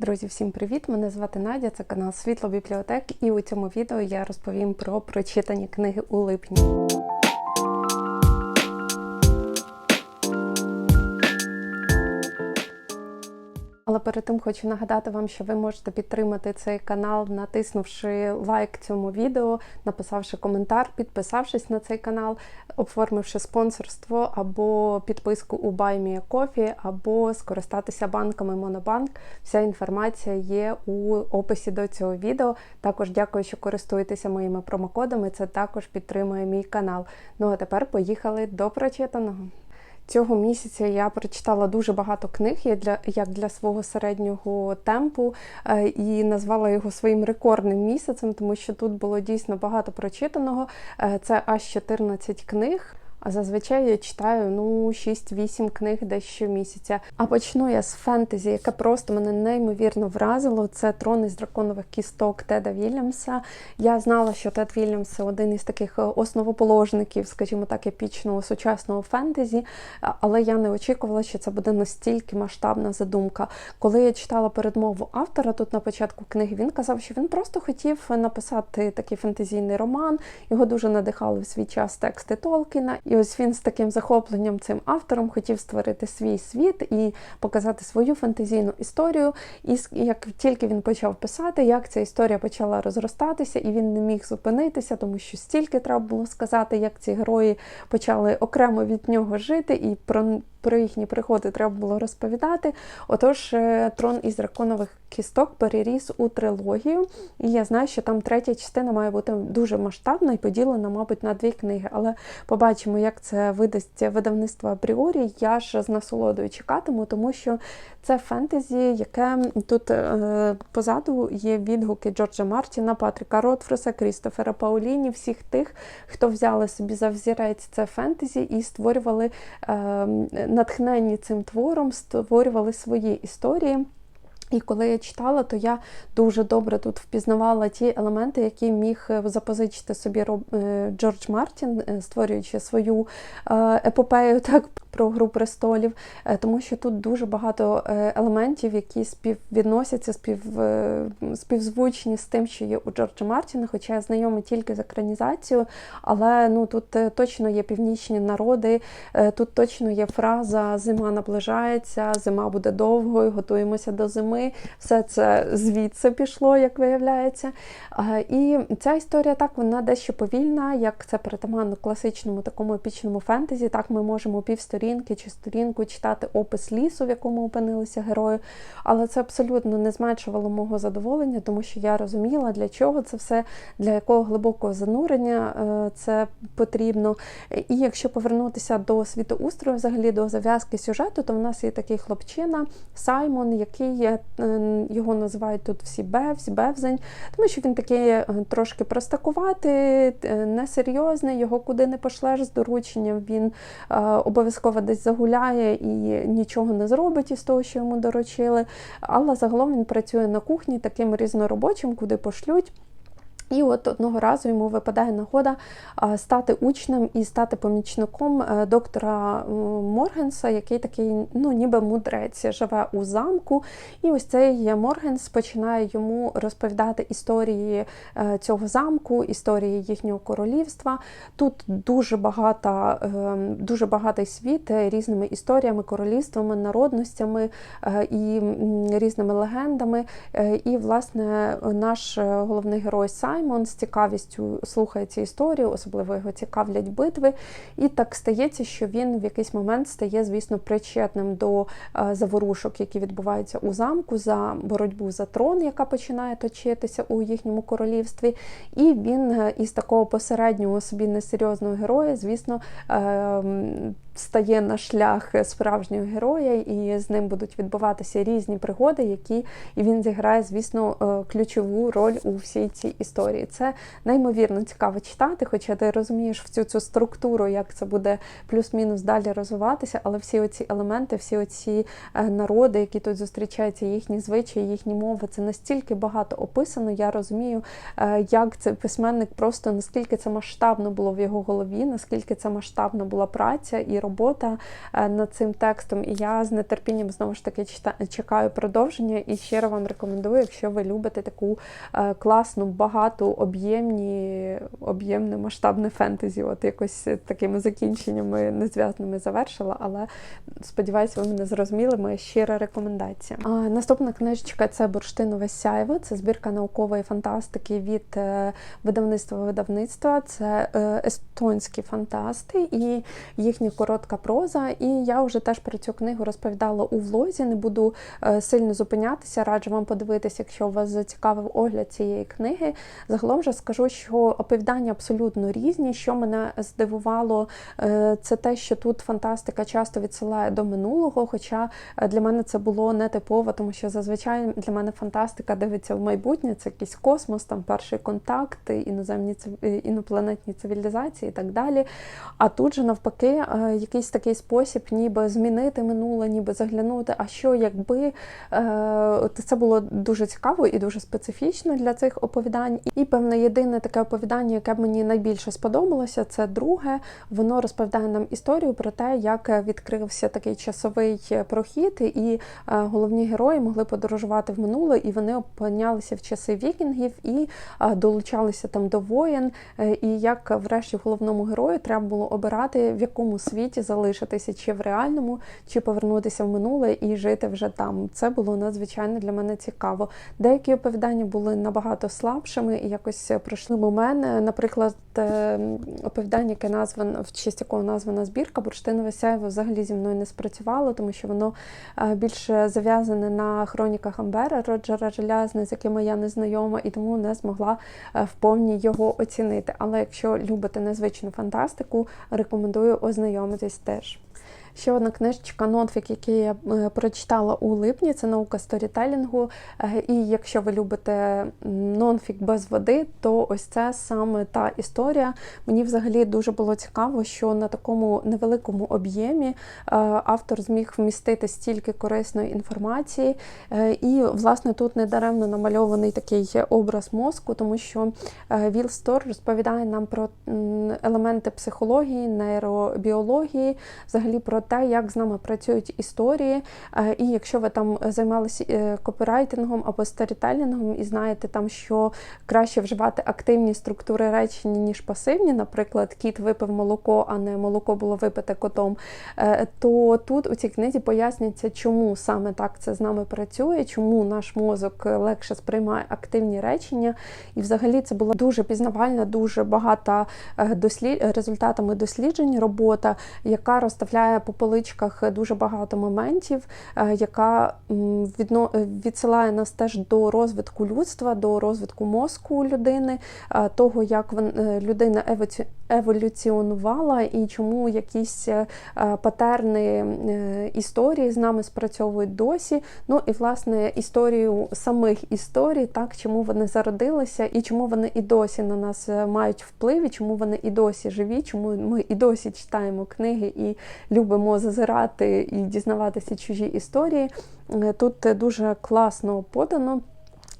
Друзі, всім привіт! Мене звати Надя, це канал Світло Бібліотек, і у цьому відео я розповім про прочитані книги у липні. Перед тим хочу нагадати вам, що ви можете підтримати цей канал, натиснувши лайк цьому відео, написавши коментар, підписавшись на цей канал, оформивши спонсорство або підписку у BuyMeACoffee, або скористатися банками Монобанк. Вся інформація є у описі до цього відео. Також дякую, що користуєтеся моїми промокодами. Це також підтримує мій канал. Ну а тепер поїхали до прочитаного. Цього місяця я прочитала дуже багато книг я для як для свого середнього темпу, е, і назвала його своїм рекордним місяцем, тому що тут було дійсно багато прочитаного. Е, це аж 14 книг. А зазвичай я читаю ну 6-8 книг десь щомісяця. А почну я з фентезі, яке просто мене неймовірно вразило. Це трон із драконових кісток Теда Вільямса. Я знала, що Тед Вільямс один із таких основоположників, скажімо так, епічного сучасного фентезі, але я не очікувала, що це буде настільки масштабна задумка. Коли я читала передмову автора тут на початку книги, він казав, що він просто хотів написати такий фентезійний роман. Його дуже надихали в свій час тексти Толкіна. І ось він з таким захопленням цим автором хотів створити свій світ і показати свою фантазійну історію. І як тільки він почав писати, як ця історія почала розростатися, і він не міг зупинитися, тому що стільки треба було сказати, як ці герої почали окремо від нього жити, і про про їхні приходи треба було розповідати. Отож, е, трон із драконових кісток переріс у трилогію, і я знаю, що там третя частина має бути дуже масштабна і поділена, мабуть, на дві книги. Але побачимо, як це видасть видавництво апріорі. Я ж з насолодою чекатиму, тому що це фентезі, яке тут е, позаду є відгуки Джорджа Мартіна, Патріка Ротфруса, Крістофера Пауліні, всіх тих, хто взяли собі за взірець це фентезі і створювали е, натхнені цим твором, створювали свої історії. І коли я читала, то я дуже добре тут впізнавала ті елементи, які міг е, запозичити собі е, Джордж Мартін, е, створюючи свою епопею так про гру престолів, тому що тут дуже багато елементів, які співвідносяться, спів, співзвучні з тим, що є у Джорджа Мартіна, хоча я знайома тільки з екранізацією, але ну тут точно є північні народи, тут точно є фраза Зима наближається, зима буде довгою, готуємося до зими ми все це звідси пішло, як виявляється. І ця історія так вона дещо повільна, як це притаманно класичному такому епічному фентезі. Так ми можемо півсторінки чи сторінку читати опис лісу, в якому опинилися герої. Але це абсолютно не зменшувало мого задоволення, тому що я розуміла, для чого це все, для якого глибокого занурення е, це потрібно. І якщо повернутися до світоустрою, взагалі до зав'язки сюжету, то в нас є такий хлопчина Саймон, який його називають тут всі Бевсь, Бевзень, тому що він такий е, трошки простакуватий, е, несерйозний, його куди не пошлеш з дорученням, він обов'язково десь загуляє і нічого не зробить із того, що йому доручили. Але загалом він працює на кухні таким різноробочим, куди пошлють. І от одного разу йому випадає нагода стати учнем і стати помічником е, доктора Моргенса, який такий, ну ніби мудрець, живе у замку. І ось цей Моргенс починає йому розповідати історії е, цього замку, історії їхнього королівства. Тут дуже багата, е, дуже багатий світ різними історіями, королівствами, народностями і різними легендами. І, власне, наш головний герой Сай. Саймон з цікавістю слухає ці історії, особливо його цікавлять битви. І так стається, що він в якийсь момент стає, звісно, причетним до е, заворушок, які відбуваються у замку, за боротьбу за трон, яка починає точитися у їхньому королівстві. І він е, із такого посереднього собі несерйозного героя, звісно, ем, стає на шлях справжнього героя, і з ним будуть відбуватися різні пригоди, які і він зіграє, звісно, е, ключову роль у всій цій історії. Це неймовірно цікаво читати, хоча ти розумієш всю цю структуру, як це буде плюс-мінус далі розвиватися, але всі оці елементи, всі оці е, народи, які тут зустрічаються, їхні звичаї, їхні мови, це настільки багато описано. Я розумію, е, як цей письменник просто наскільки це масштабно було в його голові, наскільки це масштабна була праця і робота робота е, над цим текстом, і я з нетерпінням знову ж таки чекаю продовження і щиро вам рекомендую, якщо ви любите таку е, класну, багату, об'ємні, об'ємне масштабне фентезі. От якось такими закінченнями незв'язними завершила, але сподіваюся, ви мене зрозуміли. Моя щира рекомендація. А, наступна книжечка це Бурштинове сяйво. Це збірка наукової фантастики від е, видавництва видавництва. Це естонські фантасти і їхня коротка проза. І я вже теж про цю книгу розповідала у влозі. Не буду е, сильно зупинятися. Раджу вам подивитися, якщо вас зацікавив огляд цієї книги. Загалом же скажу, що оповідання абсолютно різні. Що мене здивувало, е, це те, що тут фантастика часто відсилає до минулого. Хоча е, для мене це було не типово, тому що зазвичай для мене фантастика дивиться в майбутнє. Це якийсь космос, там перший контакт, іноземні інопланетні цивілізації і так далі. А тут же навпаки, якийсь такий спосіб, ніби змінити минуле, ніби заглянути. А що якби Е, це було дуже цікаво і дуже специфічно для цих оповідань. І певне єдине таке оповідання, яке мені найбільше сподобалося, це друге. Воно розповідає нам історію про те, як відкрився такий часовий прохід, і е, головні герої могли подорожувати в минуле, і вони опинялися в часи вікінгів і е, долучалися там до воєн. І як врешті головному герою треба було обирати, в якому світі залишитися, чи в реальному, чи повернутися в минуле і жити вже там. Це було надзвичайно для мене цікаво. Деякі оповідання були набагато слабшими і якось пройшли у мене. Наприклад, е, оповідання, яке названо в честь якого названа збірка Бурштинове сяйво взагалі зі мною не спрацювало, тому що воно е, більше зав'язане на хроніках Амбера Роджера Желязни, з якими я не знайома, і тому не змогла е, в повній його оцінити. Але якщо любите незвичну фантастику, рекомендую ознайомитись теж. Ще одна книжечка Нонфік, який я е, прочитала у липні, це наука сторітелінгу. Е, І якщо ви любите нонфік без води, то ось це саме та історія. Мені взагалі дуже було цікаво, що на такому невеликому об'ємі е, автор зміг вмістити стільки корисної інформації. І, власне, тут недаремно намальований такий образ мозку, тому що Віл Стор розповідає нам про елементи психології, нейробіології, взагалі про те, як з нами працюють історії. Е, І якщо ви там займалися е, копірайтингом або сторітелінгом і знаєте там, що краще вживати активні структури речення, ніж пасивні, наприклад, кіт випив молоко, а не молоко було випите котом, е, то тут у цій книзі пояснюється, чому саме так це з нами працює, чому наш мозок легше сприймає активні речення. І взагалі це була дуже пізнавальна, дуже багата е, дослід... результатами досліджень робота, яка розставляє по поличках дуже багато моментів, е, яка відно... е, відсилає нас теж до розвитку людства, до розвитку мозку людини, е, того, як людина евоці- еволюціонувала і чому якісь е, патерни е, історії з нами спрацьовують досі. Ну і власне історію самих історій, так чому вони зародилися і чому вони і досі на нас е, мають вплив, і чому вони і досі живі, чому ми і досі читаємо книги і любимо зазирати і дізнаватися чужі історії. Е, Тут е, дуже класно подано.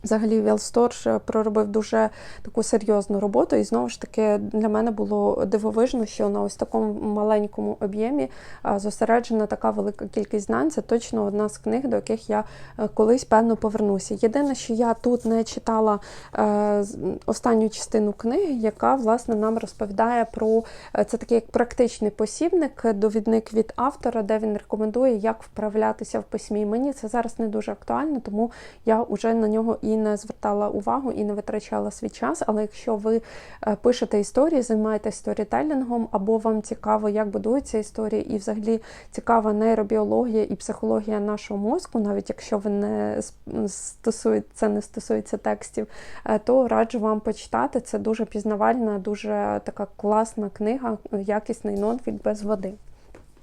Взагалі, Вілсторж проробив дуже таку серйозну роботу, і знову ж таки для мене було дивовижно, що на ось такому маленькому об'ємі зосереджена така велика кількість знань. Це точно одна з книг, до яких я е, колись певно повернуся. Єдине, що я тут не читала е, останню частину книги, яка власне нам розповідає про е, це такий як практичний посібник, е, довідник від автора, де він рекомендує, як вправлятися в письмі. Мені це зараз не дуже актуально, тому я вже на нього не звертала увагу, і не витрачала свій час. Але якщо ви е, пишете історії, займаєтесь сторітелінгом, або вам цікаво, як будуються історії, і взагалі цікава нейробіологія і психологія нашого мозку, навіть якщо ви не с- стосує, це не стосується текстів, е, то раджу вам почитати. Це дуже пізнавальна, дуже така класна книга, якісний нонфік без води.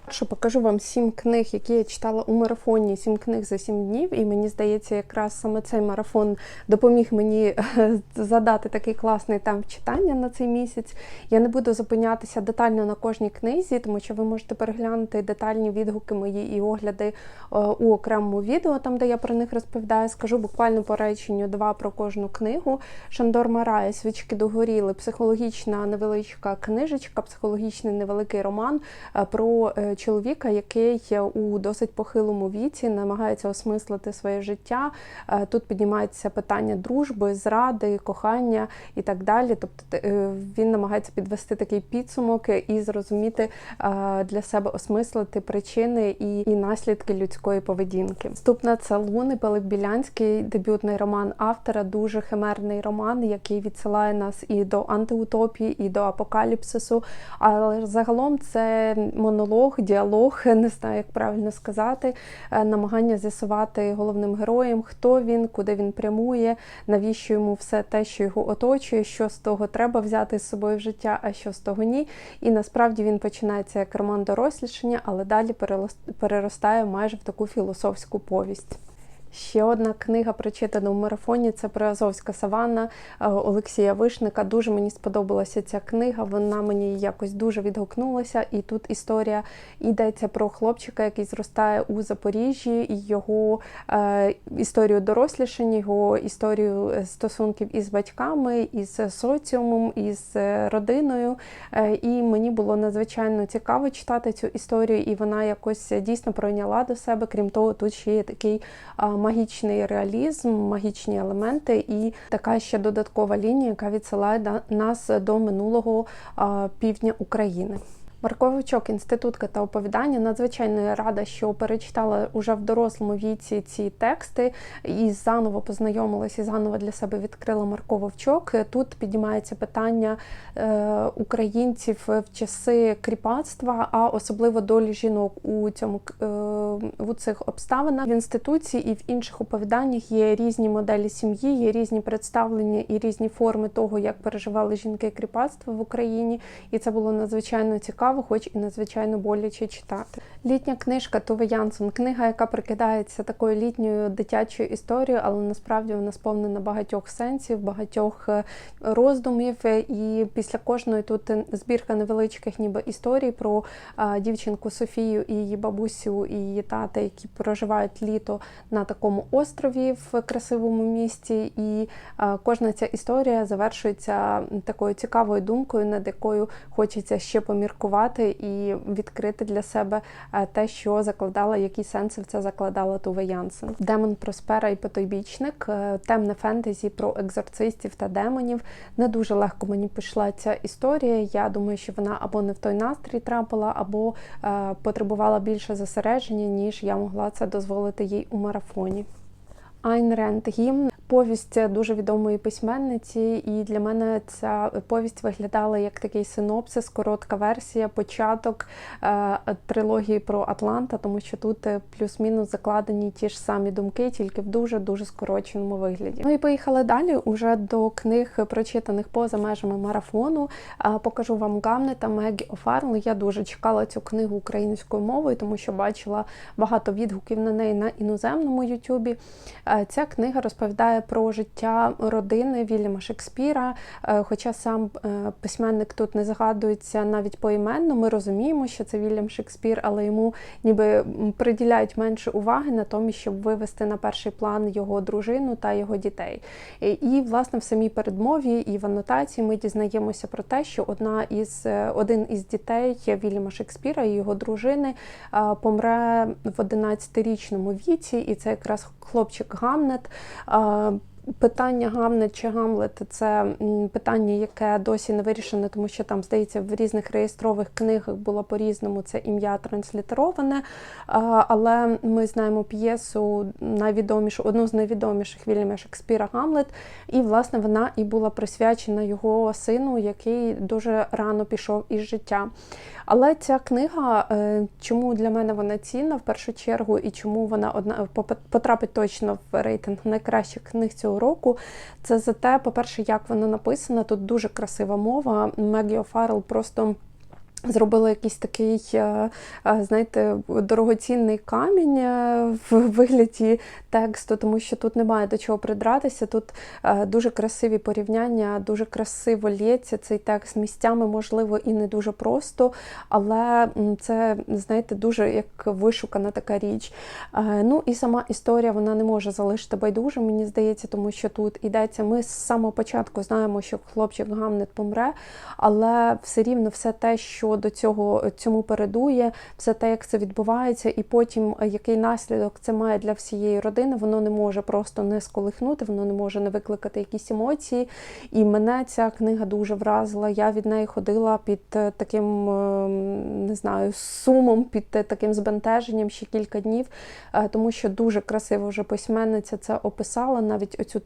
Що покажу вам сім книг, які я читала у марафоні, сім книг за сім днів. І мені здається, якраз саме цей марафон допоміг мені е, задати такий класний темп читання на цей місяць. Я не буду зупинятися детально на кожній книзі, тому що ви можете переглянути детальні відгуки мої і огляди е, у окремому відео, там де я про них розповідаю. Скажу буквально по реченню два про кожну книгу. Шандор Марає, свічки догоріли, психологічна невеличка книжечка, психологічний невеликий роман е, про чоловіка, який у досить похилому віці намагається осмислити своє життя. Е, Тут піднімається питання дружби, зради, кохання і так далі. Тобто е, він намагається підвести такий підсумок і зрозуміти е, для себе осмислити причини і, і наслідки людської поведінки. Наступна це Луни Пилип Білянський, дебютний роман автора, дуже химерний роман, який відсилає нас і до антиутопії, і до апокаліпсису. Але загалом це монолог, діалог, не знаю, як правильно сказати, е, намагання з'ясувати головним героєм, хто він, куди він прямує, навіщо йому все те, що його оточує, що з того треба взяти з собою в життя, а що з того ні. І насправді він починається як роман дорослішання, але далі переростає майже в таку філософську повість. Ще одна книга, прочитана в марафоні, це Приазовська саванна е, Олексія Вишника. Дуже мені сподобалася ця книга. Вона мені якось дуже відгукнулася. І тут історія йдеться про хлопчика, який зростає у Запоріжжі, і його е, історію дорослішання, його історію е, стосунків із батьками, із соціумом, із е, родиною. Е, і мені було надзвичайно цікаво читати цю історію, і вона якось дійсно пройняла до себе. Крім того, тут ще є такий а, магічний реалізм, магічні елементи, і така ще додаткова лінія, яка відсилає нас до минулого півдня України. Марко Вовчок, інститутка та оповідання. Надзвичайно рада, що перечитала уже в дорослому віці ці тексти і заново познайомилася, і заново для себе відкрила Марко Вовчок. Тут піднімається питання е, українців в часи кріпацтва, а особливо долі жінок у цьому е, у цих обставинах. В інституції і в інших оповіданнях є різні моделі сім'ї, є різні представлення і різні форми того, як переживали жінки кріпацтво в Україні. І це було надзвичайно цікаво, хоч і надзвичайно боляче читати. Літня книжка Туве Янсон, книга, яка прикидається такою літньою дитячою історією, але насправді вона сповнена багатьох сенсів, багатьох е, роздумів. Е, І після кожної тут збірка невеличких, ніби історій про дівчинку Софію і її бабусю і її тата, які проживають літо на такому острові в красивому місті. І кожна ця історія завершується такою цікавою думкою, над якою хочеться ще поміркувати і відкрити для себе е, те, що закладала, які сенси в це закладала Туве Янсен. Демон Проспера і потойбічник, е, темне фентезі про екзорцистів та демонів. Не дуже легко мені пішла ця історія. Я думаю, що вона або не в той настрій трапила, або е, потребувала більше зосередження, ніж я могла це дозволити їй у марафоні. Айн Ренд гімн. Повість дуже відомої письменниці, і для мене ця повість виглядала як такий синопсис, коротка версія, початок е, трилогії про Атланта, тому що тут е, плюс-мінус закладені ті ж самі думки, тільки в дуже дуже скороченому вигляді. Ну і поїхали далі. Уже до книг, прочитаних поза межами марафону. Е, покажу вам Гамнета Мегі Офарл. Я дуже чекала цю книгу українською мовою, тому що бачила багато відгуків на неї на іноземному Ютубі. Ця книга розповідає про життя родини Вільяма Шекспіра. Е, Хоча сам е, письменник тут не згадується навіть поіменно, ми розуміємо, що це Вільям Шекспір, але йому ніби приділяють менше уваги натомість, щоб вивести на перший план його дружину та його дітей. І, власне, в самій передмові і в анотації ми дізнаємося про те, що одна із е, один із дітей Вільяма Шекспіра і його дружини помре в 11-річному віці, і це якраз хлопчик Гамнет. Питання Гамнет чи Гамлет це питання, яке досі не вирішене, тому що там, здається, в різних реєстрових книгах було по-різному це ім'я транслітероване. Але ми знаємо п'єсу найвідомішу, одну з найвідоміших Вільяма Шекспіра Гамлет. І, власне, вона і була присвячена його сину, який дуже рано пішов із життя. Але ця книга, е, чому для мене вона цінна в першу чергу, і чому вона одна потрапить точно в рейтинг найкращих книг цього року, це за те, по-перше, як вона написана. Тут дуже красива мова. Мегі О'Фаррелл просто. Зробила якийсь такий, е, е, знаєте, дорогоцінний камінь е, в вигляді тексту, тому що тут немає до чого придратися. Тут дуже красиві порівняння, дуже красиво лється цей текст місцями, можливо, і не дуже просто, але це, знаєте, дуже як вишукана така річ. Ну і сама історія вона не може залишити байдуже, мені здається, тому що тут йдеться. Ми з самого початку знаємо, що хлопчик Гамнет помре, але все рівно все те, що до цього цьому передує, все те, як це відбувається, і потім е, який наслідок це має для всієї родини, воно не може просто не сколихнути, воно не може не викликати якісь емоції. І мене ця книга дуже вразила. Я від неї ходила під е, таким, е, не знаю, сумом, під е, таким збентеженням ще кілька днів, тому що дуже красиво вже письменниця це описала, навіть оцю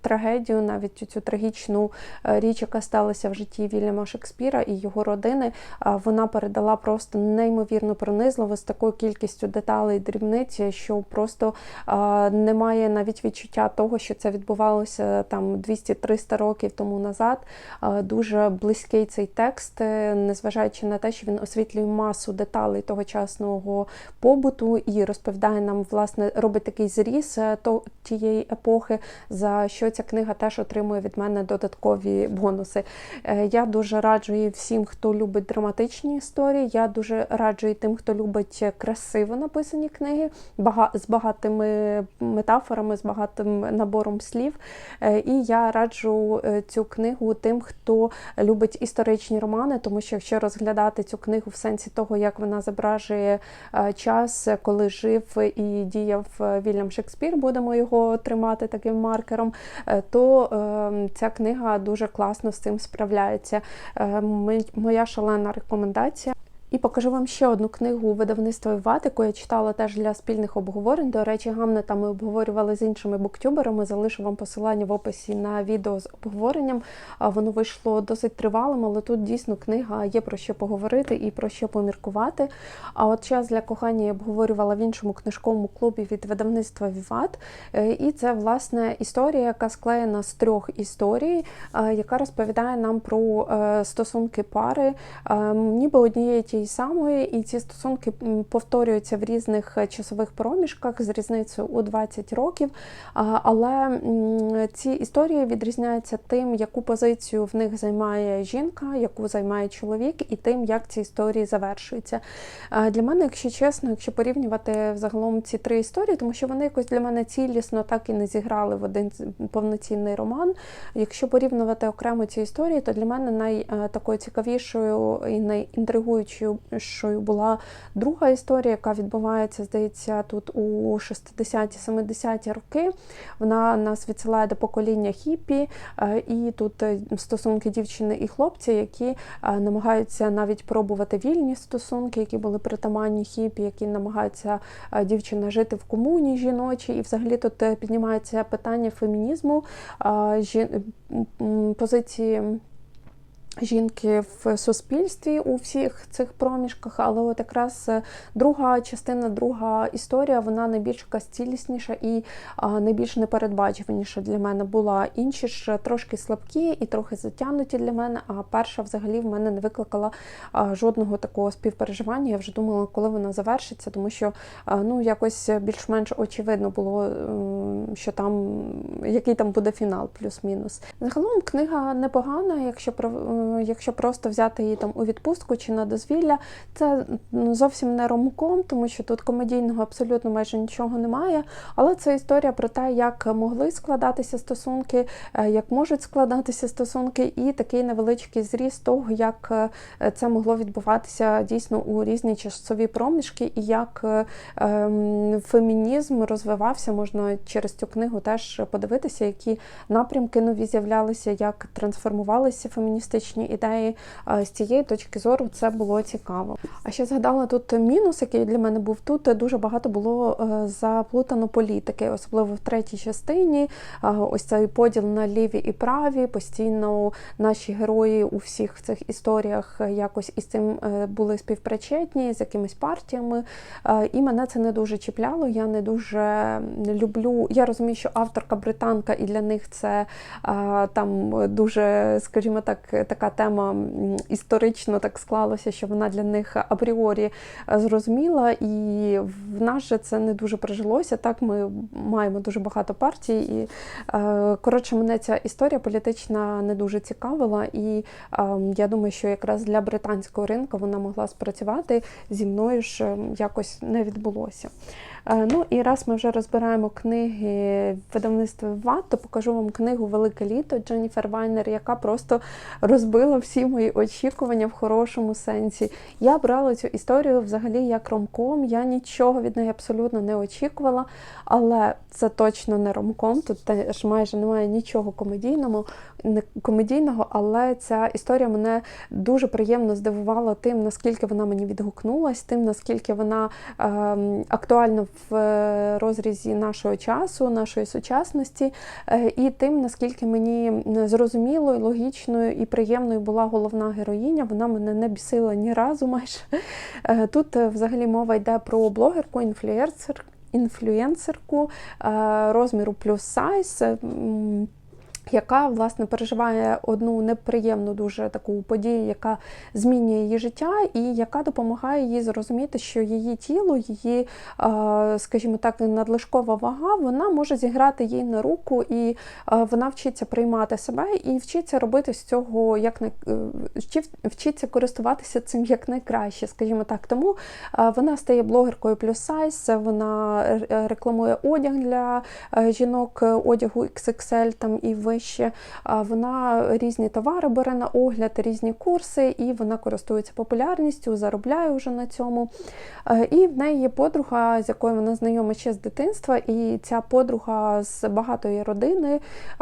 трагедію, навіть цю трагічну річ, яка сталася в житті Вільяма Шекспіра і його родини. Вона передала просто неймовірно пронизливо з такою кількістю деталей і дрібниць, що просто немає навіть відчуття того, що це відбувалося там 200-300 років тому назад. Дуже близький цей текст, е, незважаючи на те, що він освітлює масу деталей тогочасного побуту і розповідає нам, власне, робить такий зріз е, тієї епохи, за що ця книга теж отримує від мене додаткові бонуси. Е, Я дуже раджу її всім, хто любить драматичні історії. Я дуже раджу і тим, хто любить красиво написані книги, з багатими метафорами, з багатим набором слів. Е, І я раджу е, цю книгу тим, хто любить історичні романи, тому що якщо розглядати цю книгу в сенсі того, як вона зображує е, час, коли жив і діяв Вільям Шекспір, будемо його тримати таким маркером, то е, ця книга дуже класно з цим справляється. Е, Моя шалена рекомендація. І покажу вам ще одну книгу видавництва Виват, яку я читала теж для спільних обговорень. До речі, Гамнета ми обговорювали з іншими буктюберами. Залишу вам посилання в описі на відео з обговоренням. Воно вийшло досить тривалим, але тут дійсно книга є про що поговорити і про що поміркувати. А от час для кохання я обговорювала в іншому книжковому клубі від видавництва Віват. Е, І це власне історія, яка склеєна з трьох історій, е, яка розповідає нам про е, стосунки пари, е, ніби однієї самої, і ці стосунки повторюються в різних е, часових проміжках з різницею у 20 років. Але ці історії відрізняються тим, яку позицію в них займає жінка, яку займає чоловік, і тим, як ці історії завершуються. Для мене, якщо чесно, якщо порівнювати взагалом ці три історії, тому що вони якось для мене цілісно так і не зіграли в один повноцінний роман. Якщо порівнювати окремо ці історії, то для мене най е, такою цікавішою і найінтригуючою була друга історія, яка відбувається, здається, тут у 60-70-ті роки. Вона нас відсилає до покоління хіпі, е, і тут е, стосунки дівчини і хлопця, які е, намагаються навіть пробувати вільні стосунки, які були притаманні хіпі, які намагаються дівчина жити в комуні жіночій. І взагалі тут піднімається питання фемінізму, жін- позиції. Жінки в суспільстві у всіх цих проміжках, але от якраз е, друга частина, друга історія, вона найбільш якась цілісніша і найбільш непередбачуваніша для мене була. Інші ж трошки слабкі і трохи затягнуті для мене. А перша взагалі в мене не викликала жодного такого співпереживання. Я вже думала, коли вона завершиться, тому що ну якось більш-менш очевидно було, що там який там буде фінал, плюс-мінус. Загалом книга непогана, якщо про якщо просто взяти її там у відпустку чи на дозвілля, це ну, зовсім не ромком, тому що тут комедійного абсолютно майже нічого немає. Але це історія про те, як могли складатися стосунки, е, як можуть складатися стосунки, і такий невеличкий зріз того, як е, це могло відбуватися дійсно у різні часові проміжки, і як е, ем, фемінізм розвивався. Можна через цю книгу теж подивитися, які напрямки нові з'являлися, як трансформувалися феміністичні ідеї. Е, З цієї точки зору це було цікаво. А ще згадала тут мінус, який для мене був тут. Дуже багато було е, заплутано політики, особливо в третій частині. Е, Ось цей поділ на ліві і праві. Постійно наші герої у всіх цих історіях якось із цим були співпричетні з якимись партіями. І мене це не дуже чіпляло. Я не дуже люблю. Я розумію, що авторка британка, і для них це там дуже, скажімо так, така тема історично так склалося, що вона для них апріорі е, зрозуміла, і в нас же це не дуже прижилося. Так, ми маємо дуже багато партій, і е, коротше, мене ця історія політична не дуже цікавила, і е, я думаю, що якраз для британського ринку вона могла спрацювати зі мною ж якось не відбулося. Ну і раз ми вже розбираємо книги видавництва ВАТ, то покажу вам книгу Велике літо Дженніфер Вайнер, яка просто розбила всі мої очікування в хорошому сенсі. Я брала цю історію взагалі як ромком. Я нічого від неї абсолютно не очікувала, але це точно не ромком. Тут теж майже немає нічого комедійного, не комедійного, але ця історія мене дуже приємно здивувала тим, наскільки вона мені відгукнулась, тим наскільки вона е, актуальна в е, розрізі нашого часу, нашої сучасності, е, і тим, наскільки мені зрозумілою, логічною і приємною була головна героїня. Вона мене не бісила ні разу майже. Е, Тут е, взагалі мова йде про блогерку, інфлюенсер, інфлюенсерку е, розміру плюс сайз. Е, яка власне переживає одну неприємну дуже таку подію, яка змінює її життя, і яка допомагає їй зрозуміти, що її тіло, її, е, скажімо так, надлишкова вага, вона може зіграти їй на руку, і е, вона вчиться приймати себе і вчиться робити з цього як не вчиться користуватися цим як найкраще, скажімо так. Тому е, вона стає блогеркою плюс сайз, вона рекламує одяг для е, жінок, е, одягу XXL там і вище. Вона різні товари бере на огляд, різні курси, і вона користується популярністю, заробляє вже на цьому. І в неї є подруга, з якою вона знайома ще з дитинства. І ця подруга з багатої родини,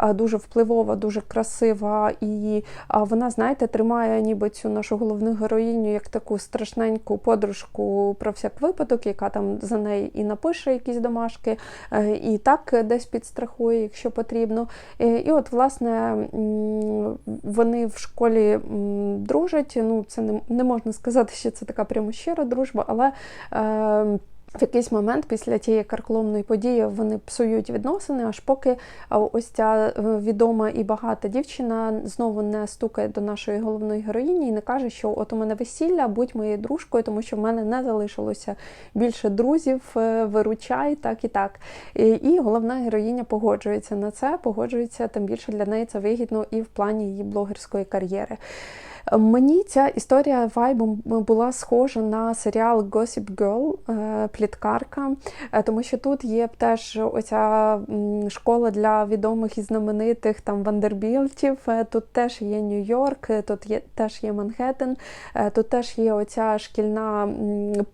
дуже впливова, дуже красива. І вона, знаєте, тримає ніби цю нашу головну героїню як таку страшненьку подружку про всяк випадок, яка там за неї і напише якісь домашки, е, і так десь підстрахує, якщо потрібно. Е, І от, власне, вони в школі дружать. Ну, це не, не можна сказати, що це така прямо щира дружба, але. Е, в якийсь момент після тієї каркломної події вони псують відносини, аж поки ось ця е, відома і багата дівчина знову не стукає до нашої головної героїні і не каже, що от у мене весілля, будь моєю дружкою, тому що в мене не залишилося більше друзів, е, виручай, так і так. І головна героїня погоджується на це, погоджується, тим більше для неї це вигідно і в плані її блогерської кар'єри. Мені ця історія вайбом була схожа на серіал Gossip Girl, е, пліткарка, е, тому що тут є теж оця школа для відомих і знаменитих там Вандербілтів. е, Тут теж є Нью-Йорк, тут є теж є Манхеттен, тут теж є оця шкільна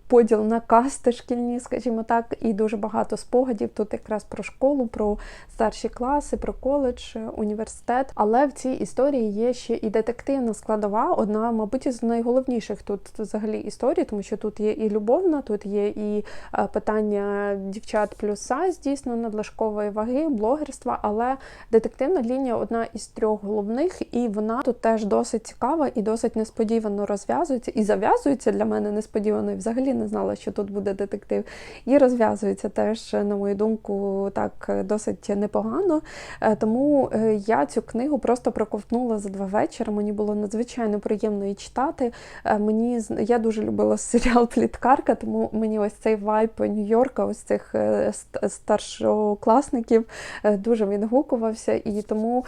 поділ на касти шкільні, скажімо так, і дуже багато спогадів. Тут якраз про школу, про старші класи, про коледж, університет. Але в цій історії є ще і детективна складова, одна, мабуть, із найголовніших тут взагалі історій, тому що тут є і любовна, тут є і е, питання дівчат плюс сайз, дійсно надлишкової ваги, блогерства, але детективна лінія одна із трьох головних, і вона тут теж досить цікава і досить несподівано розв'язується. І зав'язується для мене несподівано, і взагалі не знала, що тут буде детектив. І розв'язується теж, на мою думку, так досить непогано. Е, Тому е, я цю книгу просто проковтнула за два вечора. Мені було надзвичайно приємно її читати. Е, Мені я дуже любила серіал Пліткарка, тому мені ось цей вайб Нью-Йорка, ось цих е, ст- старшокласників е, дуже відгукувався. І тому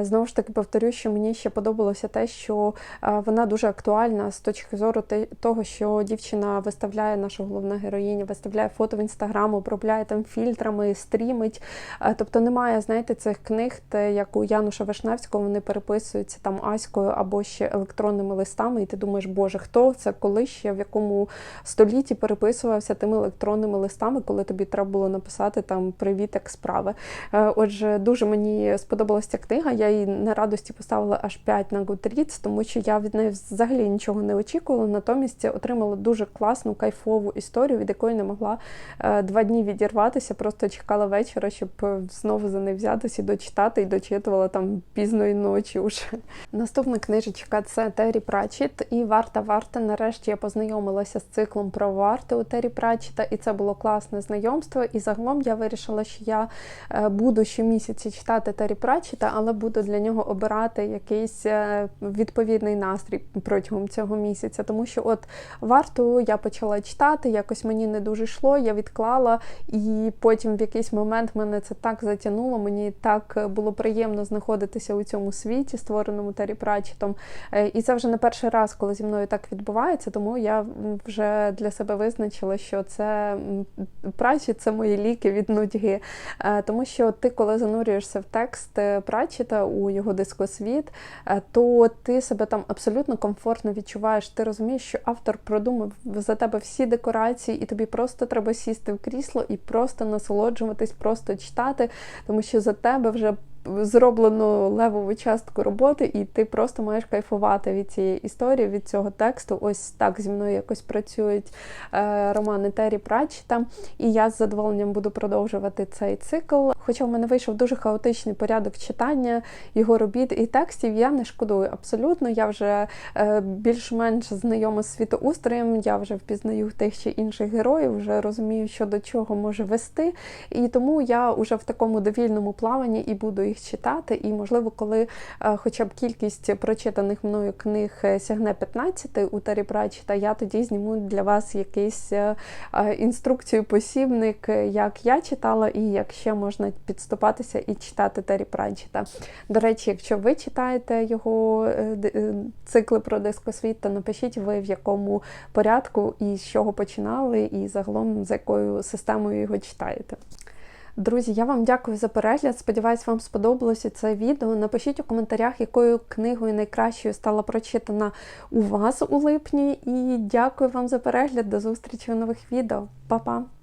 знову ж таки повторю, що мені ще подобалося те, що вона дуже актуальна з точки зору того, що дівчина виставляє наша головна героїня, виставляє фото в інстаграм, обробляє там фільтрами, стрімить. Тобто немає, знаєте, цих книг, те, як у Януша Вишневського, вони переписуються там аською або ще електронними листами, і ти думаєш, боже, хто це коли ще в якому столітті переписувався тими електронними листами, коли тобі треба було написати там привіт, як справи. Е, Отже, дуже мені сподобалася ця книга. Я її на радості поставила аж 5 на Goodreads, тому що я від неї взагалі нічого не очікувала. Натомість отримала дуже класну кайфову історію, від якої не могла е, два дні відірватися. Просто чекала вечора, щоб знову за неї взятися дочитати, і дочитувала там пізної ночі. Уже наступна книжечка це Террі Пратчет і Варта Варта. Нарешті я познайомилася з циклом про варти у Террі Пратчета, і це було класне знайомство. І загалом я вирішила, що я е, буду щомісяці читати Террі Пратчета, але буду для нього обирати якийсь е, відповідний настрій протягом цього місяця. Тому що, от варту я почала читати, якось мені не дуже йшло, я відклала, і потім в якийсь момент мене це так затягнуло. Мені так було приємно знаходитися у цьому світі, створеному Террі Пратчетом. І це вже не перший раз, коли зі мною так відбувається, тому я вже для себе визначила, що це прачі це мої ліки від нудьги. Е, Тому що ти, коли занурюєшся в текст е, Пратчета у його дискосвіт, е, то ти себе там абсолютно комфортно відчуваєш. Ти розумієш, що автор продумав за тебе всі декорації, і тобі просто треба сісти в крісло і просто насолоджуватись, просто читати, тому що за тебе вже зроблено левову частку роботи, і ти просто маєш кайфувати від цієї історії, від цього тексту. Ось так зі мною якось працюють е, романи Террі Пратчета. І я з задоволенням буду продовжувати цей цикл. Хоча в мене вийшов дуже хаотичний порядок читання його робіт і текстів, я не шкодую абсолютно. Я вже е, більш-менш знайома з світоустроєм, я вже впізнаю тих чи інших героїв, вже розумію, що до чого може вести. І тому я вже в такому довільному плаванні і буду їх читати. І, можливо, коли е, хоча б кількість прочитаних мною книг е, сягне 15 у Террі Пратчета, я тоді зніму для вас якийсь е, інструкцію, посібник, як я читала, і як ще можна підступатися і читати Террі Пратчета. До речі, якщо ви читаєте його цикли про дискосвіт, то напишіть ви в якому порядку і з чого починали, і загалом з якою системою його читаєте. Друзі, я вам дякую за перегляд. Сподіваюсь, вам сподобалося це відео. Напишіть у коментарях, якою книгою найкращою стала прочитана у вас у липні. І дякую вам за перегляд. До зустрічі у нових відео. Па-па!